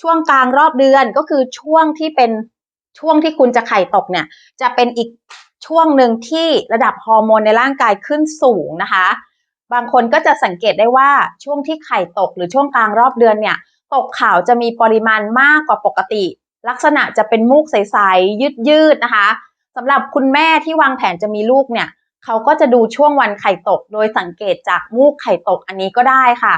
ช่วงกลางรอบเดือนก็คือช่วงที่เป็นช่วงที่คุณจะไข่ตกเนี่ย จะเป็นอีกช่วงหนึ่งที่ระดับฮอร์โมนในร่างกายขึ้นสูงนะคะ บางคนก็จะสังเกตได้ว่าช่วงที่ไข่ตก หรือช่วงกลางรอบเดือนเนี่ย ตกขาวจะมีปริมาณมากกว่าปกติ ลักษณะจะเป็นมูกใสๆยืดๆนะคะสำหรับคุณแม่ที่วางแผนจะมีลูกเนี่ยเขาก็จะดูช่วงวันไข่ตก โดยสังเกตจากมูกไข่ตกอันนี้ก็ได้ค่ะ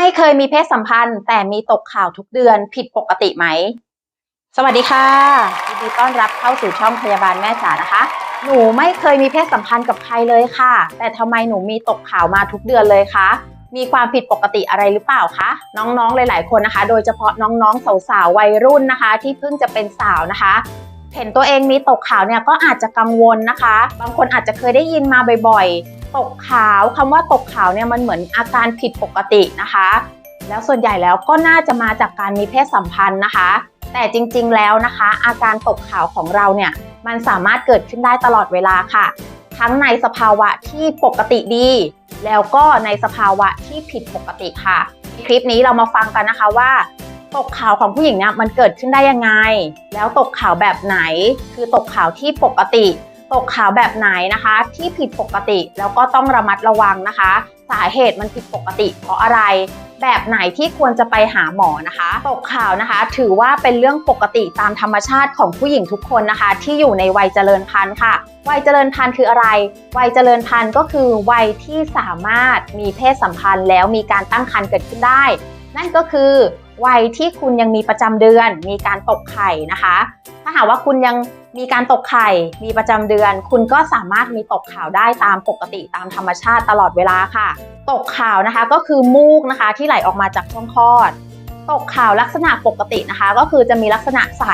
ไม่เคยมีเพศสัมพันธ์ แต่มีตกข่าวทุกเดือนผิดปกติไหม สวัสดีค่ะยินดีต้อนรับเข้าสู่ช่องพยาบาลแม่จ๋านะคะ หนูไม่เคยมีเพศสัมพันธ์กับใครเลยค่ะ แต่ทำไมหนูมีตกข่าวมาทุกเดือนเลยคะมีความผิดปกติอะไรหรือเปล่าคะน้องๆหลาย ๆ คนนะคะ โดยเฉพาะน้องๆสาวๆวัยรุ่นนะคะ ที่เพิ่งจะเป็นสาวนะคะ เห็นตัวเองมีตกขาวเนี่ยก็อาจจะกังวลนะคะ บางคนอาจจะเคยได้ยินมาบ่อยๆ ตกขาวคำว่าตกขาวเนี่ยมันเหมือนอาการผิดปกตินะคะ แล้วส่วนใหญ่แล้วก็น่าจะมาจากการมีเพศสัมพันธ์นะคะ แต่จริงๆแล้วนะคะ อาการตกขาวของเราเนี่ยมันสามารถเกิดขึ้นได้ตลอดเวลาค่ะ ทั้งในสภาวะที่ปกติดี แล้วก็ในสภาวะที่ผิดปกติค่ะ คลิปนี้เรามาฟังกันนะคะว่า ตกขาวของผู้หญิงเนี่ยมันเกิดขึ้นได้ยังไง แล้วตกขาวแบบไหน คือตกขาวที่ปกติ ตกขาวแบบไหนนะคะ ที่ผิดปกติแล้วก็ต้องระมัดระวังนะคะ สาเหตุมันผิดปกติ เพราะอะไร แบบไหนที่ควรจะไปหาหมอนะคะ ตกขาวนะคะ ถือว่าเป็นเรื่องปกติตามธรรมชาติของผู้หญิงทุกคนนะคะ ที่อยู่ในวัยเจริญพันธุ์ค่ะวัยเจริญพันธุ์คืออะไร วัยเจริญพันธุ์ก็คือวัยที่สามารถมีเพศสัมพันธ์แล้วมีการตั้งครรภ์เกิดขึ้นได้ นั่นก็คือวัยที่คุณยังมีประจำเดือน มีการตกไข่นะคะ ถ้าหากว่าคุณยังมีการตกไข่ มีประจำเดือน คุณก็สามารถมีตกข่าวได้ตามปกติตามธรรมชาติตลอดเวลาค่ะ ตกข่าวนะคะก็คือมูกนะคะที่ไหลออกมาจากช่องคลอด ตกขาวลักษณะปกตินะคะ ก็คือจะมีลักษณะใส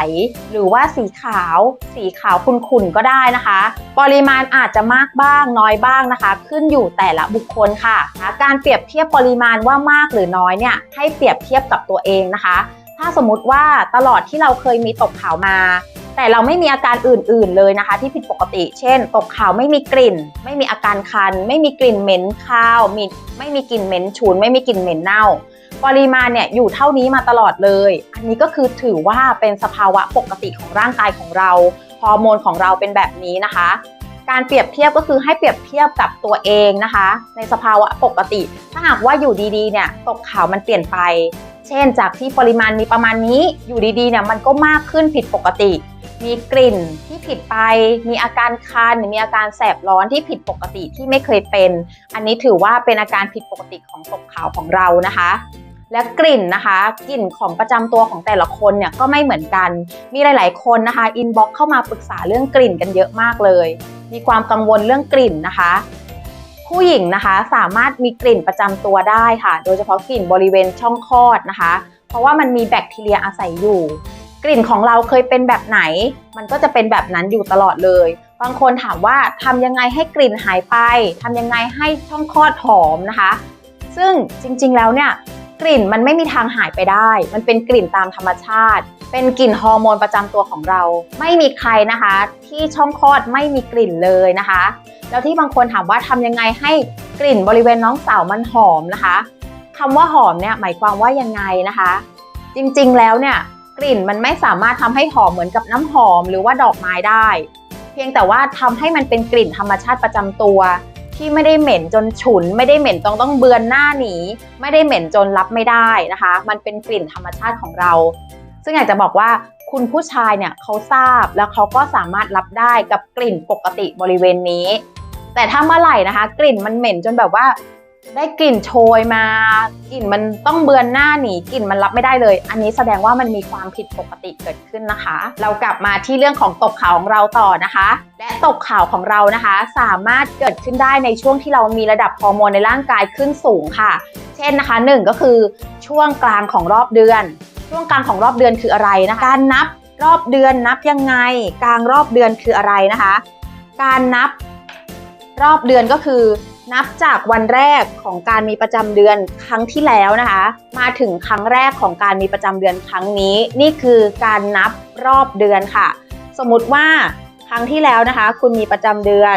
หรือว่าสีขาว สีขาวขุ่นๆก็ได้นะคะ ปริมาณอาจจะมากบ้างน้อยบ้างนะคะ ขึ้นอยู่แต่ละบุคคลค่ะ การเปรียบเทียบปริมาณว่ามากหรือน้อยเนี่ยให้เปรียบเทียบกับตัวเองนะคะ ถ้าสมมติว่าตลอดที่เราเคยมีตกขาวมาแต่เราไม่มีอาการอื่นๆเลยนะคะ ที่ผิดปกติ เช่น ตกขาวไม่มีกลิ่น ไม่มีอาการคัน ไม่มีกลิ่นเหม็นคาวมีไม่มีกลิ่นเหม็นฉุน ไม่มีกลิ่นเหม็นเน่า ปริมาณเนี่ยอยู่เท่านี้มาตลอดเลย อันนี้ก็คือถือว่าเป็นสภาวะปกติของร่างกายของเรา ฮอร์โมนของเราเป็นแบบนี้นะคะ การเปรียบเทียบก็คือให้เปรียบเทียบกับตัวเองนะคะ ในสภาวะปกติ ถ้าหากว่าอยู่ดีๆเนี่ยตกขาวมันเปลี่ยนไป เช่น จากที่ปริมาณมีประมาณนี้อยู่ดีๆเนี่ยมันก็มากขึ้นผิดปกติ มีกลิ่นที่ผิดไป มีอาการคันมีอาการแสบร้อนที่ผิดปกติที่ไม่เคยเป็น อันนี้ถือว่าเป็นอาการผิดปกติของตกขาวของเรานะคะ และกลิ่นนะคะ กลิ่นของประจำตัวของแต่ละคนเนี่ยก็ไม่เหมือนกัน มีหลาย ๆ คนนะคะอินบ็อกเข้ามาปรึกษาเรื่องกลิ่นกันเยอะมากเลย มีความกังวลเรื่องกลิ่นนะคะ ผู้หญิงนะคะสามารถมีกลิ่นประจำตัวได้ค่ะ โดยเฉพาะกลิ่นบริเวณช่องคลอดนะคะ เพราะว่ามันมีแบคทีเรียอาศัยอยู่ กลิ่นของเราเคยเป็นแบบไหน มันก็จะเป็นแบบนั้นอยู่ตลอดเลย บางคนถามว่าทำยังไงให้กลิ่นหายไปทำยังไงให้ช่องคลอดหอมนะคะ ซึ่งจริงๆแล้วเนี่ย กลิ่นมันไม่มีทางหายไปได้ มันเป็นกลิ่นตามธรรมชาติ เป็นกลิ่นฮอร์โมนประจำตัวของเรา ไม่มีใครนะคะ ที่ช่องคลอดไม่มีกลิ่นเลยนะคะ แล้วที่บางคนถามว่าทำยังไงให้กลิ่นบริเวณน้องสาวมันหอมนะคะคำว่าหอมเนี่ยหมายความว่ายังไงนะคะ จริงๆแล้วเนี่ยกลิ่นมันไม่สามารถทำให้หอมเหมือนกับน้ำหอมหรือว่าดอกไม้ได้ เพียงแต่ว่าทำให้มันเป็นกลิ่นธรรมชาติประจำตัว ที่ไม่ได้เหม็นจนฉุน ไม่ได้เหม็นต้องต้องเบือนหน้าหนีไม่ได้เหม็นจนรับไม่ได้นะคะ มันเป็นกลิ่นธรรมชาติของเรา ซึ่งอยากจะบอกว่าคุณผู้ชายเนี่ยเขาทราบแล้วเขาก็สามารถรับได้กับกลิ่นปกติบริเวณนี้ แต่ถ้าเมื่อไหร่นะคะ กลิ่นมันเหม็นจนแบบว่า ได้กลิ่นโชยมากลิ่นมันต้องเบือนหน้าหนีกลิ่นมันรับไม่ได้เลย อันนี้แสดงว่ามันมีความผิดปกติเกิดขึ้นนะคะ เรากลับมาที่เรื่องของตกขาวของเราต่อนะคะ และตกขาวของเรานะคะ สามารถเกิดขึ้นได้ในช่วงที่เรามีระดับฮอร์โมนในร่างกายขึ้นสูงค่ะ เช่นนะคะหนึ่งก็คือช่วงกลางของรอบเดือน ช่วงกลางของรอบเดือนคืออะไรนะคะการนับรอบเดือนนับยังไง กลางรอบเดือนคืออะไรนะคะ การนับรอบเดือนก็คือ นับจากวันแรกของการมีประจำเดือนครั้งที่แล้วนะคะ มาถึงครั้งแรกของการมีประจำเดือนครั้งนี้ นี่คือการนับรอบเดือนค่ะ สมมติว่าครั้งที่แล้วนะคะ คุณมีประจำเดือน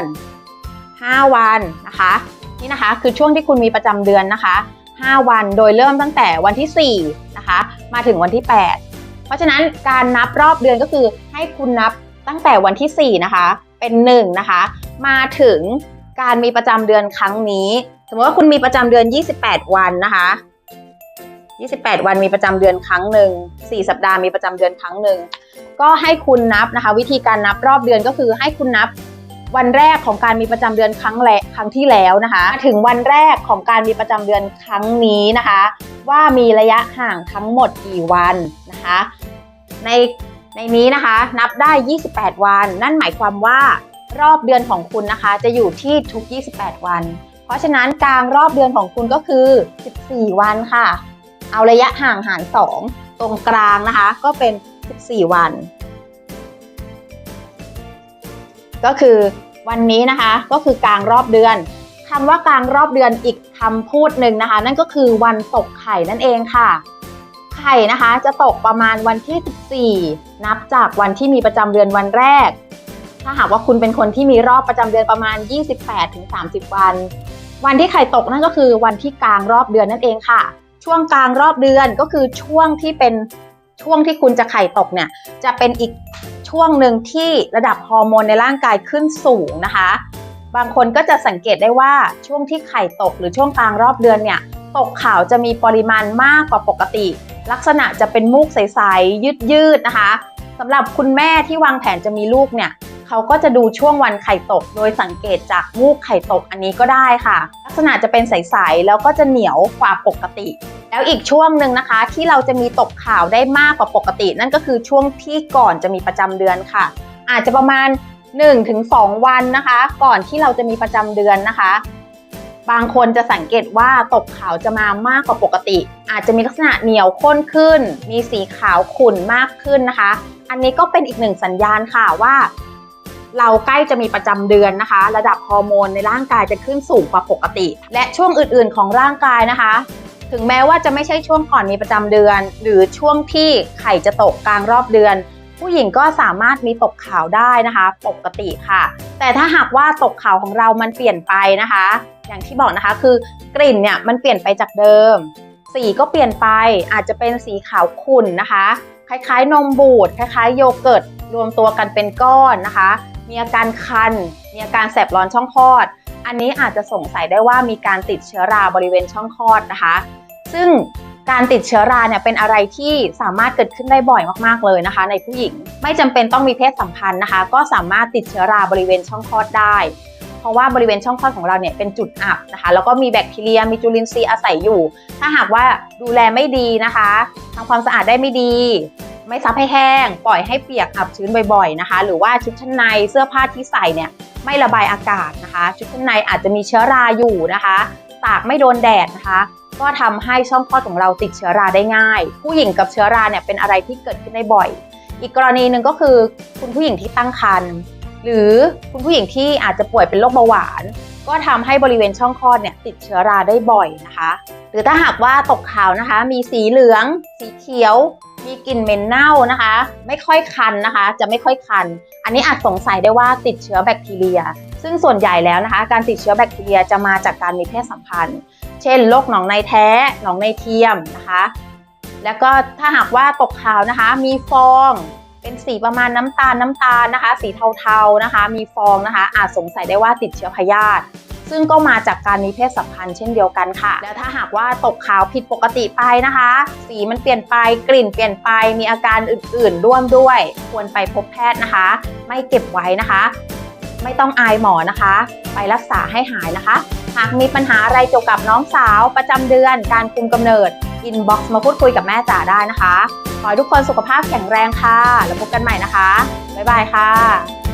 5 วันนะคะ นี่นะคะคือช่วงที่คุณมีประจำเดือนนะคะ 5 วันโดยเริ่มตั้งแต่วันที่ 4 นะคะ มาถึงวันที่ 8 เพราะฉะนั้นการนับรอบเดือนก็คือให้คุณนับตั้งแต่วันที่ 4 นะคะ เป็น 1 นะคะ มาถึง การมีประจำเดือนครั้งนี้ สมมติว่าคุณมีประจำเดือน 28 วันนะคะ 28 วันมีประจำเดือนครั้งหนึ่ง4สัปดาห์มีประจำเดือนครั้งหนึ่งก็ให้คุณนับนะคะ วิธีการนับรอบเดือนก็คือให้คุณนับวันแรกของการมีประจำเดือนครั้งแรกครั้งที่แล้วนะคะ ถึงวันแรกของการมีประจำเดือนครั้งนี้นะคะ ว่ามีระยะห่างทั้งหมดกี่วันนะคะ ในในนี้นะคะนับได้ 28 วัน นั่นหมายความว่า รอบเดือนของคุณนะคะ จะอยู่ที่ทุก 28 วัน เพราะฉะนั้นกลางรอบเดือนของคุณก็คือ 14 วันค่ะ เอาระยะห่างหาร 2 ตรงกลางนะคะ ก็เป็น 14 วัน ก็คือวันนี้นะคะก็คือกลางรอบเดือนคำว่ากลางรอบเดือนอีกคำพูดหนึ่งนะคะ นั่นก็คือวันตกไข่นั่นเองค่ะไข่นะคะจะตกประมาณวันที่ 14 นับจากวันที่มีประจำเดือนวันแรก ถ้าหากว่าคุณเป็นคนที่มีรอบประจำเดือนประมาณ 28-30 วัน วันที่ไข่ตกนั่นก็คือวันที่กลางรอบเดือนนั่นเองค่ะ ช่วงกลางรอบเดือนก็คือช่วงที่เป็นช่วงที่คุณจะไข่ตกเนี่ยจะเป็นอีกช่วงหนึ่งที่ระดับฮอร์โมนในร่างกายขึ้นสูงนะคะ บางคนก็จะสังเกตได้ว่าช่วงที่ไข่ตกหรือช่วงกลางรอบเดือนเนี่ยตกขาวจะมีปริมาณมากกว่าปกติ ลักษณะจะเป็นมูกใสๆยืดๆนะคะสำหรับคุณแม่ที่วางแผนจะมีลูกเนี่ย เขาก็จะดูช่วงวันไข่ตก โดยสังเกตจากมูกไข่ตกอันนี้ก็ได้ค่ะ ลักษณะจะเป็นใสๆแล้วก็จะเหนียวกว่าปกติ แล้วอีกช่วงหนึ่งนะคะ ที่เราจะมีตกขาวได้มากกว่าปกติ นั่นก็คือช่วงที่ก่อนจะมีประจำเดือนค่ะ อาจจะประมาณ 1-2 วันนะคะ ก่อนที่เราจะมีประจำเดือนนะคะบางคนจะสังเกตว่าตกขาวจะมามากกว่าปกติ อาจจะมีลักษณะเหนียวข้นขึ้น มีสีขาวขุ่นมากขึ้นนะคะ อันนี้ก็เป็นอีกหนึ่งสัญญาณค่ะว่า เราใกล้จะมีประจำเดือนนะคะ ระดับฮอร์โมนในร่างกายจะขึ้นสูงกว่าปกติ และช่วงอื่นๆ ของร่างกายนะคะ ถึงแม้ว่าจะไม่ใช่ช่วงก่อนมีประจำเดือน หรือช่วงที่ไข่จะตกกลางรอบเดือน ผู้หญิงก็สามารถมีตกขาวได้นะคะ ปกติค่ะ แต่ถ้าหากว่าตกขาวของเรามันเปลี่ยนไปนะคะ อย่างที่บอกนะคะคือกลิ่นเนี่ยมันเปลี่ยนไปจากเดิม สีก็เปลี่ยนไปอาจจะเป็นสีขาวขุ่นนะคะ คล้ายๆ นมบูดคล้ายๆ โยเกิร์ตรวมตัวกันเป็นก้อนนะคะ มีอาการคัน มีอาการแสบร้อนช่องคลอด อันนี้อาจจะสงสัยได้ว่ามีการติดเชื้อราบริเวณช่องคลอดนะคะ ซึ่งการติดเชื้อราเนี่ยเป็นอะไรที่สามารถเกิดขึ้นได้บ่อยมากๆเลยนะคะ ในผู้หญิงไม่จำเป็นต้องมีเพศสัมพันธ์นะคะ ก็สามารถติดเชื้อราบริเวณช่องคลอดได้ เพราะว่าบริเวณช่องคลอดของเราเนี่ยเป็นจุดอับนะคะแล้วก็มีแบคทีเรียมีจุลินทรีย์อาศัยอยู่ ถ้าหากว่าดูแลไม่ดีนะคะทำความสะอาดได้ไม่ดี ไม่ซับให้แห้ง ปล่อยให้เปียกอับชื้นบ่อยๆนะคะ หรือว่าชุดชั้นในเสื้อผ้าที่ใส่เนี่ยไม่ระบายอากาศนะคะ ชุดชั้นในอาจจะมีเชื้อราอยู่นะคะ ตากไม่โดนแดดนะคะ ก็ทำให้ช่องคลอดของเราติดเชื้อราได้ง่าย ผู้หญิงกับเชื้อราเนี่ยเป็นอะไรที่เกิดขึ้นได้บ่อย อีกกรณีหนึ่งก็คือคุณผู้หญิงที่ตั้งครรภ์หรือคุณผู้หญิงที่อาจจะป่วยเป็นโรคเบาหวาน ก็ทำให้บริเวณช่องคลอดเนี่ยติดเชื้อราได้บ่อยนะคะ หรือถ้าหากว่าตกขาวนะคะ มีสีเหลือง สีเขียว มีกลิ่นเหม็นเน่านะคะ ไม่ค่อยคันนะคะ จะไม่ค่อยคัน อันนี้อาจสงสัยได้ว่าติดเชื้อแบคทีเรีย ซึ่งส่วนใหญ่แล้วนะคะ การติดเชื้อแบคทีเรียจะมาจากการมีเพศสัมพันธ์ เช่นโรคหนองในแท้ หนองในเทียมนะคะ แล้วก็ถ้าหากว่าตกขาวนะคะ มีฟอง เป็นสีประมาณน้ำตาลน้ำตาลนะคะ สีเทาๆนะคะ มีฟองนะคะ อาจสงสัยได้ว่าติดเชื้อพยาธิ ซึ่งก็มาจากการมีเพศสัมพันธ์เช่นเดียวกันค่ะ แล้วถ้าหากว่าตกขาวผิดปกติไปนะคะ สีมันเปลี่ยนไปกลิ่นเปลี่ยนไปมีอาการอื่นๆร่วมด้วย ควรไปพบแพทย์นะคะ ไม่เก็บไว้นะคะ ไม่ต้องอายหมอนะคะ ไปรักษาให้หายนะคะ หากมีปัญหาอะไรเกี่ยวกับน้องสาวประจำเดือน การคุมกำเนิดอินบ็อกซ์มาพูดคุยกับแม่จ๋าได้นะคะ ขอให้ทุกคนสุขภาพแข็งแรงค่ะ แล้วพบกันใหม่นะคะ บ๊ายบายค่ะ